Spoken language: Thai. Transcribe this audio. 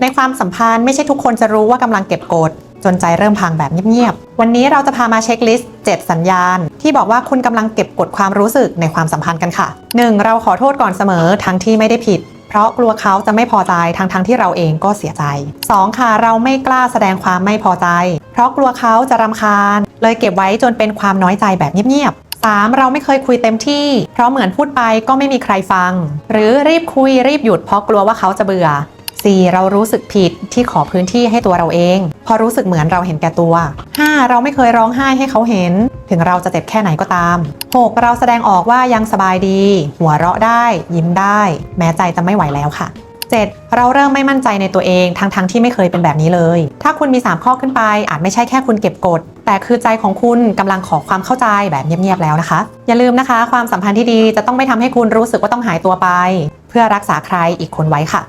ในความสัมพันธ์ไม่ใช่ทุกคนจะรู้ว่ากำลังเก็บกดจนใจเริ่มพังแบบเงียบๆ วันนี้เราจะพามาเช็คลิสต์ 7 สัญญาณ ที่บอกว่าคุณกำลังเก็บกดความรู้สึกในความสัมพันธ์กันค่ะ 1. เราขอโทษก่อนเสมอทั้งที่ไม่ได้ผิด เพราะกลัวเขาจะไม่พอใจทั้งทั้งๆที่เราเองก็เสียใจ 2. ค่ะเราไม่กล้าแสดงความไม่พอใจ เพราะกลัวเขาจะรำคาญ เลยเก็บไว้จนเป็นความน้อยใจแบบเงียบๆ 3. เราไม่เคยคุยเต็มที่ เพราะเหมือนพูดไปก็ไม่มีใครฟัง หรือรีบคุยรีบหยุดเพราะกลัวว่าเขาจะเบื่อ 4. เรารู้สึกผิดที่ขอพื้นที่ให้ตัวเราเองพราะรู้สึกเหมือนเราเห็นแก่ตัว 5. เราไม่เคยร้องไห้ให้เขาเห็น ถึงเราจะเจ็บแค่ไหนก็ตาม 6. เราแสดงออกว่ายังสบายดี หัวเราะได้ ยิ้มได้ แม้ใจจะไม่ไหวแล้วค่ะ 7. เราเริ่มไม่มั่นใจในตัวเองทั้งๆทที่ไม่เคยเป็นแบบนี้เลย ถ้าคุณมี 3 ข้อขึ้นไป อาจไม่ใช่แค่คุณเก็บกด แต่คือใจของคุณกำลังขอความเข้าใจแบบเงียบๆแล้วนะคะ อย่าลืมนะคะ ความสัมพันธ์ที่ดีจะต้องไม่ทำให้คุณรู้สึกว่าต้องหายตัวไป เพื่อรักษาใครอีกคนไว้ค่ะ